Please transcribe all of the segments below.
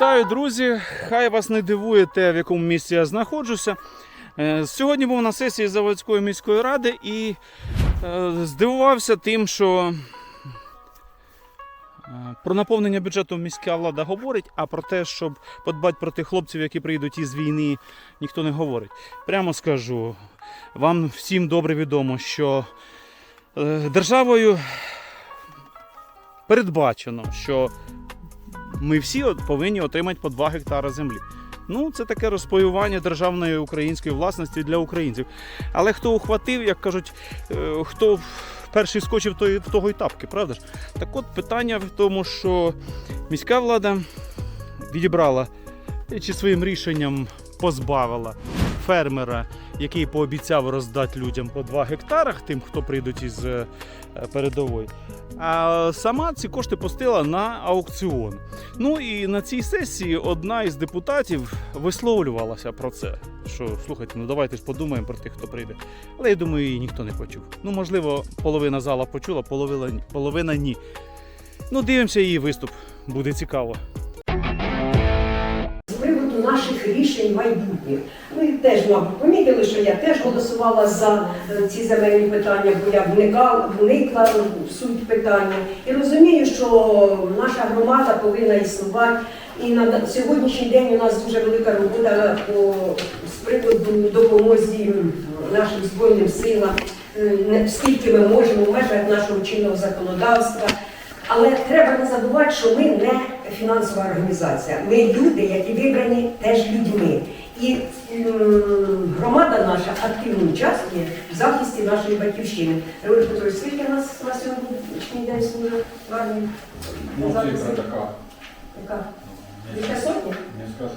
Вітаю, друзі! Хай вас не дивує те, в якому місці я знаходжуся. Е, Сьогодні був на сесії Заводської міської ради і е, здивувався тим, що е, про наповнення бюджету міська влада говорить, а про те, щоб подбати про тих хлопців, які прийдуть із війни, ніхто не говорить. Прямо скажу, вам всім добре відомо, що державою передбачено, що ми всі повинні отримати по 2 гектари землі. Ну, це таке розпаювання державної української власності для українців. Але хто ухватив, як кажуть, е, хто перший скочив, в того й тапки, правда ж? Так от питання в тому, що міська влада відібрала чи своїм рішенням позбавила фермера, який пообіцяв роздати людям по 2 гектарах, тим, хто прийдуть із е, передової. А сама ці кошти пустила на аукціон. Ну і на цій сесії одна із депутатів висловлювалася про це. Що слухайте, ну давайте ж подумаємо про тих, хто прийде. Але я думаю, її ніхто не почув. Ну, можливо, половина зала почула, половина, половина ні. Ну, дивимося її виступ, буде цікаво. з приводу наших рішень майбутніх. Ви теж, мабуть, помітили, що я теж голосувала за е, ці земельні питання, бо я вникала, вникла в суть питання. І розумію, що наша громада повинна існувати. І на сьогоднішній день у нас дуже велика робота по з приводу допомозі нашим збройним силам, е, скільки ми можемо в межах нашого чинного законодавства. Але треба не забувати, що ми не фінансова організація. Ми люди, які вибрані теж людьми. І громада наша активно участвує в захисті нашої батьківщини. Григорій Петрович, скільки нас на сьогоднішній день служить в армії? Ну, цифра така. Яка? Більше сотні? Не скажу.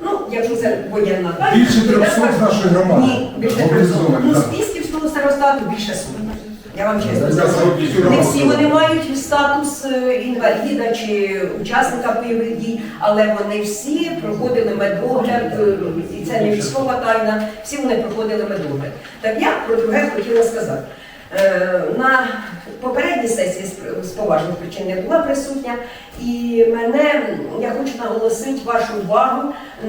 Ну, якщо це воєнна так? Більше 300 з нашої громади. Ні, більше 300. Ну, з. Пісківського старостату більше сотні. Я вам чесно скажу. Не всі вони мають статус е, інваліда чи учасника бойових дій, але вони всі проходили медогляд, е, і це не військова тайна, всі вони проходили медогляд. Так я про друге хотіла сказати. Е, На попередній сесії з- поважних причин не була присутня, і мене я хочу наголосити вашу увагу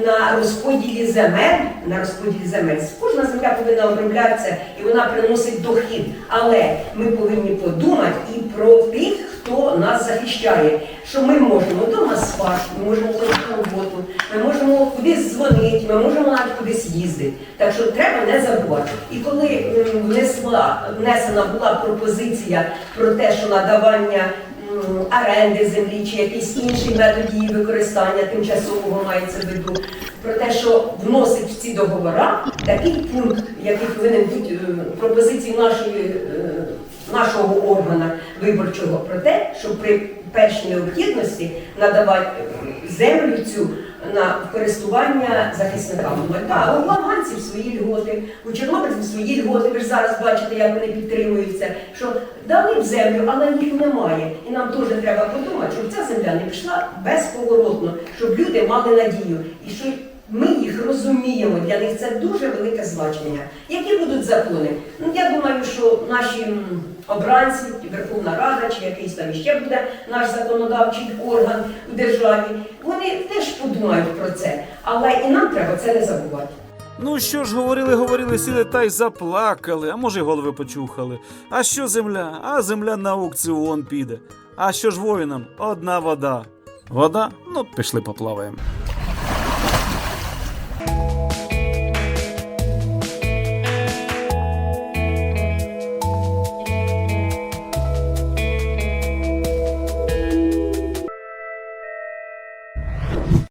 на розподілі земель. На розподілі земель. Кожна земля повинна оброблятися і вона приносить дохід. Але ми повинні подумати і про тих, хто нас захищає. Що ми можемо вдома спати, ми можемо ходити на роботу, ми можемо кудись дзвонити, ми можемо навіть кудись їздити. Так що треба не забувати. І коли внесла внесена була пропозиція про те, що надавання оренди землі чи якийсь інший метод її використання тимчасового мається в виду, про те, що вносить в ці договори такий пункт, який повинен бути е, пропозиції нашої, е, нашого органу виборчого, про те, що при першій необхідності надавати землю цю на користування захисникам. Так, у афганців свої льготи, у чорнобильців свої льготи. Ви ж зараз бачите, як вони підтримуються. Що дали б землю, але їх немає. І нам теж треба подумати, щоб ця земля не пішла безповоротно, щоб люди мали надію. І що ми їх розуміємо, для них це дуже велике значення. Які будуть закони? Ну я думаю, що наші обранці, Верховна Рада чи якийсь там іще буде наш законодавчий орган у державі, вони теж подумають про це. Але і нам треба це не забувати. Ну що ж, говорили, говорили, сіли та й заплакали, а може й голови почухали. А що земля? А земля на аукціон піде. А що ж воїнам? Одна вода. Вода? Ну, пішли поплаваємо.